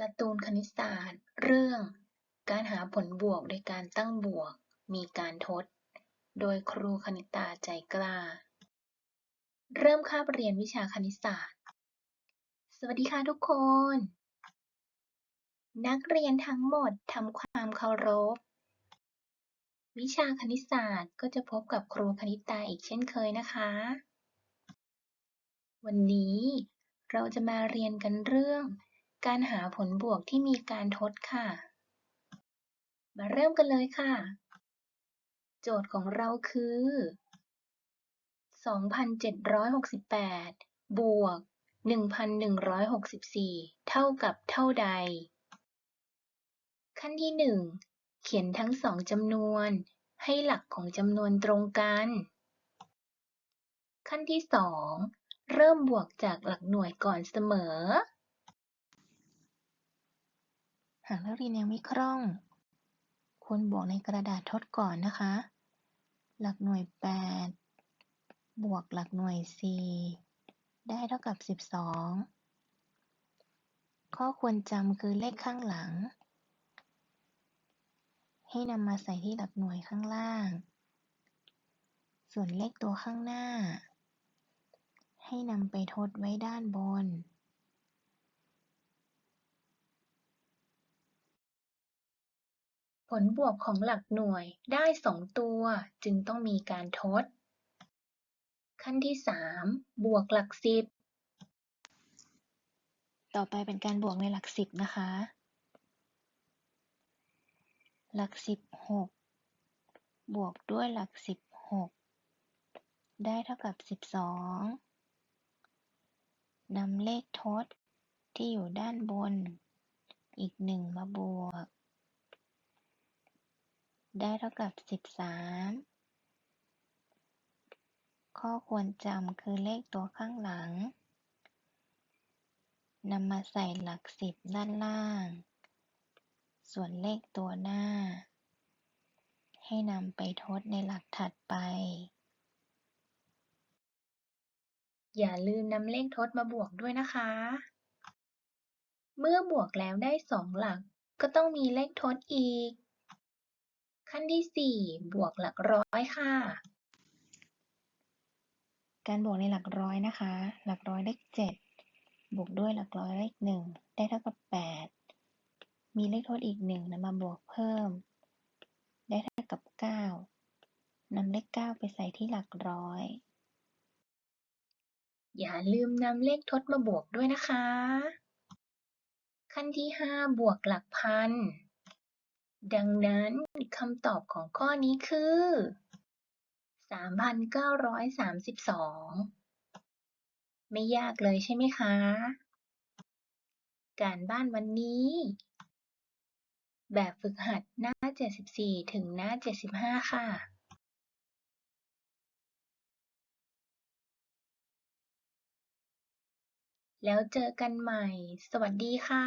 การ์ตูนคณิตศาสตร์ เรื่อง การหาผลบวกโดยการตั้งบวก มีการทด โดยครูคณิตาใจกล้า เริ่มคาบเรียนวิชาคณิตศาสตร์ สวัสดีค่ะทุกคน นักเรียนทั้งหมดทำความเคารพ วิชาคณิตศาสตร์ก็จะพบกับครูคณิตาอีกเช่นเคยนะคะ วันนี้เราจะมาเรียนกันเรื่อง การหาผลบวกที่มีการทดค่ะ มาเริ่มกันเลยค่ะ โจทย์ของเราคือ 2,768 บวก 1,164 เท่ากับเท่าใด ขั้นที่ 1 เขียนทั้งสองจำนวนให้หลักของจำนวนตรงกัน ขั้นที่ 2 เริ่มบวกจากหลักหน่วยก่อนเสมอ หากนักเรียนยังไม่คล่อง ควรบวกในกระดาษทดก่อนนะคะ หลักหน่วย 8 บวกหลักหน่วย 4 ได้เท่ากับ 12 ข้อควรจำคือเลขข้างหลัง ให้นำมาใส่ที่หลักหน่วยข้างล่าง ส่วนเลขตัวข้างหน้า ให้นำไปทดไว้ด้านบน ผลบวกของหลักหน่วยได้สองตัว จึงต้องมีการทด ขั้นที่ 3 บวกหลักสิบ ต่อไปเป็นการบวกในหลักสิบนะคะ หลักสิบหกบวกด้วยหลักสิบหกได้เท่ากับสิบสองนำเลขทดที่อยู่ด้านบน อีกหนึ่งมาบวก ได้เท่ากับสิบสามข้อควรจำคือเลขตัวข้างหลังนำมาใส่หลักสิบด้านล่าง ส่วนเลขตัวหน้า ให้นำไปทดในหลักถัดไป อย่าลืมนำเลขทดมาบวกด้วยนะคะ เมื่อบวกแล้วได้สองหลักก็ต้องมีเลขทดอีก ขั้นที่ 4 บวกหลักร้อยค่ะ การบวกในหลักร้อยนะคะ หลักร้อยเลข7บวกด้วยหลักร้อยเลข1ได้เท่ากับ 8 มีเลขทดอีก1นำมาบวกเพิ่ม ได้เท่ากับ 9นำเลข 9 ไปใส่ที่หลักร้อย อย่าลืมนำเลขทดมาบวกด้วยนะคะ ขั้นที่ 5 บวกหลักพัน ดังนั้นคำตอบของข้อนี้คือ 3,932 ไม่ยากเลยใช่ไหมคะ การบ้านวันนี้ แบบฝึกหัดหน้า 74 ถึงหน้า 75 ค่ะแล้วเจอกันใหม่ สวัสดีค่ะ